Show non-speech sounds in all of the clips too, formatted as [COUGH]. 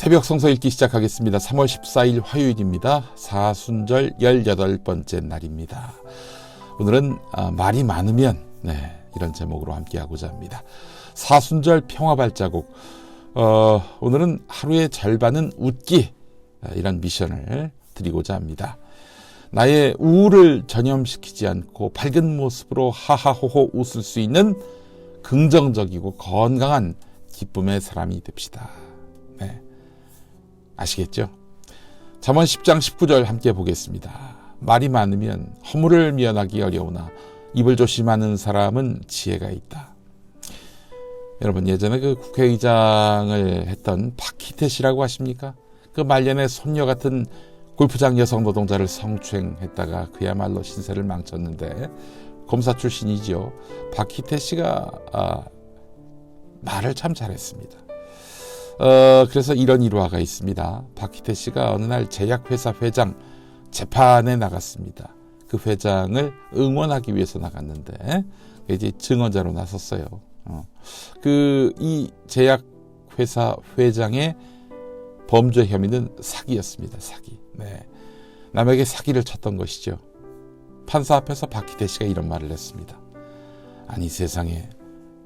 새벽 성서 읽기 시작하겠습니다. 3월 14일 화요일입니다. 사순절 18번째 날입니다. 오늘은 아, 말이 많으면 네, 이런 제목으로 함께하고자 합니다. 사순절 평화 발자국. 어, 오늘은 하루의 절반은 웃기 아, 이런 미션을 드리고자 합니다. 나의 우울을 전염시키지 않고 밝은 모습으로 하하호호 웃을 수 있는 긍정적이고 건강한 기쁨의 사람이 됩시다. 네. 아시겠죠? 잠언 10장 19절 함께 보겠습니다. 말이 많으면 허물을 미연하기 어려우나 입을 조심하는 사람은 지혜가 있다. 여러분 예전에 그 국회의장을 했던 박희태 씨라고 하십니까? 그 말년에 손녀 같은 골프장 여성 노동자를 성추행했다가 그야말로 신세를 망쳤는데 검사 출신이죠. 박희태 씨가 아, 말을 참 잘했습니다. 어, 그래서 이런 일화가 있습니다. 박희태 씨가 어느 날 제약회사 회장 재판에 나갔습니다. 그 회장을 응원하기 위해서 나갔는데 이제 증언자로 나섰어요. 어. 그이 제약회사 회장의 범죄 혐의는 사기였습니다. 사기. 네. 남에게 사기를 쳤던 것이죠. 판사 앞에서 박희태 씨가 이런 말을 했습니다. 아니 세상에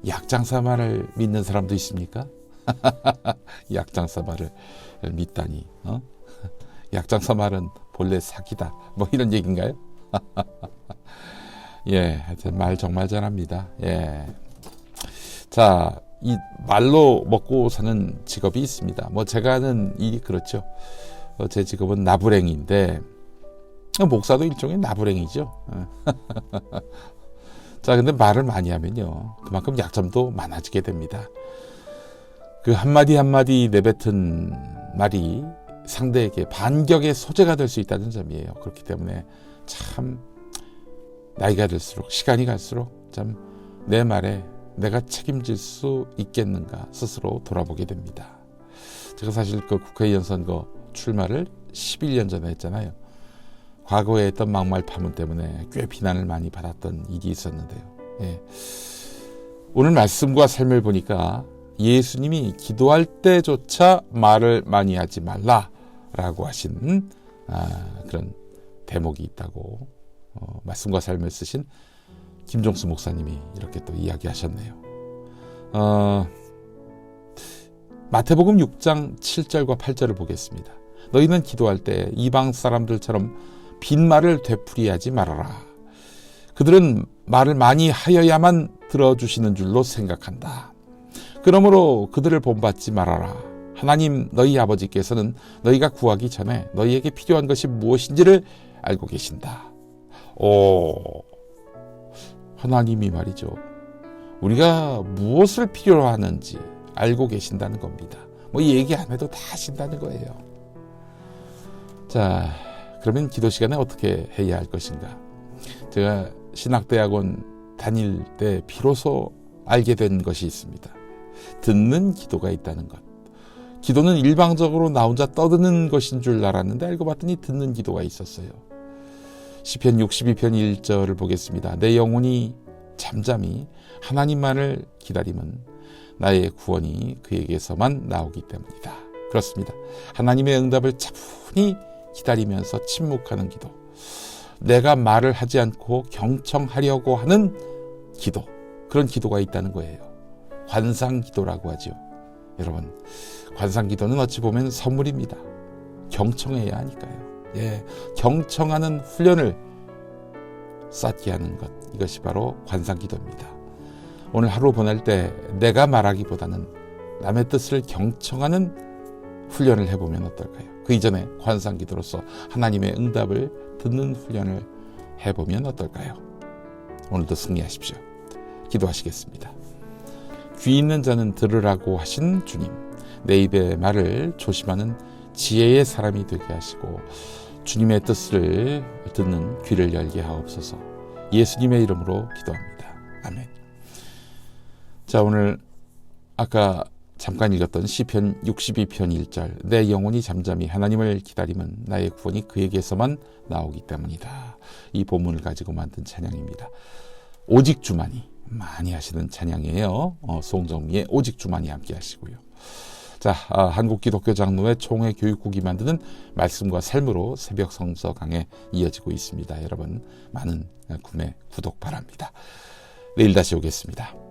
약장사 말을 믿는 사람도 있습니까? [LAUGHS] 약장사 말을 믿다니. 어? [LAUGHS] 약장사 말은 본래 사기다. 뭐 이런 얘기인가요? [LAUGHS] 예, 하여튼 말 정말 잘합니다. 예. 자, 이 말로 먹고 사는 직업이 있습니다. 뭐 제가 하는 일이 그렇죠. 어, 제 직업은 나부랭인데 목사도 일종의 나부랭이죠. 자, 근데 말을 많이 하면요. 그만큼 약점도 많아지게 됩니다. 그 한마디 한마디 내뱉은 말이 상대에게 반격의 소재가 될 수 있다는 점이에요. 그렇기 때문에 참 나이가 들수록 시간이 갈수록 참 내 말에 내가 책임질 수 있겠는가 스스로 돌아보게 됩니다. 제가 사실 그 국회의원 선거 출마를 11년 전에 했잖아요. 과거에 했던 막말 파문 때문에 꽤 비난을 많이 받았던 일이 있었는데요. 예. 오늘 말씀과 삶을 보니까 예수님이 기도할 때조차 말을 많이 하지 말라라고 하신 아, 그런 대목이 있다고 어, 말씀과 삶을 쓰신 김종수 목사님이 이렇게 또 이야기하셨네요. 어, 마태복음 6장 7절과 8절을 보겠습니다. 너희는 기도할 때 이방 사람들처럼 빈말을 되풀이하지 말아라. 그들은 말을 많이 하여야만 들어주시는 줄로 생각한다. 그러므로 그들을 본받지 말아라. 하나님 너희 아버지께서는 너희가 구하기 전에 너희에게 필요한 것이 무엇인지를 알고 계신다. 오, 하나님이 말이죠. 우리가 무엇을 필요로 하는지 알고 계신다는 겁니다. 뭐 얘기 안 해도 다 아신다는 거예요. 자, 그러면 기도 시간에 어떻게 해야 할 것인가? 제가 신학대학원 다닐 때 비로소 알게 된 것이 있습니다. 듣는 기도가 있다는 것. 기도는 일방적으로 나 혼자 떠드는 것인 줄 알았는데 알고 봤더니 듣는 기도가 있었어요. 시편 62편 1절을 보겠습니다. 내 영혼이 잠잠히 하나님만을 기다림은 나의 구원이 그에게서만 나오기 때문이다. 그렇습니다. 하나님의 응답을 차분히 기다리면서 침묵하는 기도. 내가 말을 하지 않고 경청하려고 하는 기도. 그런 기도가 있다는 거예요. 관상 기도라고 하죠. 여러분, 관상 기도는 어찌 보면 선물입니다. 경청해야 하니까요. 예, 경청하는 훈련을 쌓게 하는 것. 이것이 바로 관상 기도입니다. 오늘 하루 보낼 때 내가 말하기보다는 남의 뜻을 경청하는 훈련을 해보면 어떨까요? 그 이전에 관상 기도로서 하나님의 응답을 듣는 훈련을 해보면 어떨까요? 오늘도 승리하십시오. 기도하시겠습니다. 귀 있는 자는 들으라고 하신 주님, 내 입의 말을 조심하는 지혜의 사람이 되게 하시고 주님의 뜻을 듣는 귀를 열게 하옵소서. 예수님의 이름으로 기도합니다. 아멘. 자, 오늘 아까 잠깐 읽었던 시편 62편 1절 내 영혼이 잠잠히 하나님을 기다림은 나의 구원이 그에게서만 나오기 때문이다. 이 본문을 가지고 만든 찬양입니다. 오직 주만이 많이 하시는 찬양이에요. 어, 송정미의 오직 주만이 함께 하시고요. 자, 아, 한국 기독교 장로회 총회 교육국이 만드는 말씀과 삶으로 새벽 성서 강해 이어지고 있습니다. 여러분 많은 구매 구독 바랍니다. 내일 다시 오겠습니다.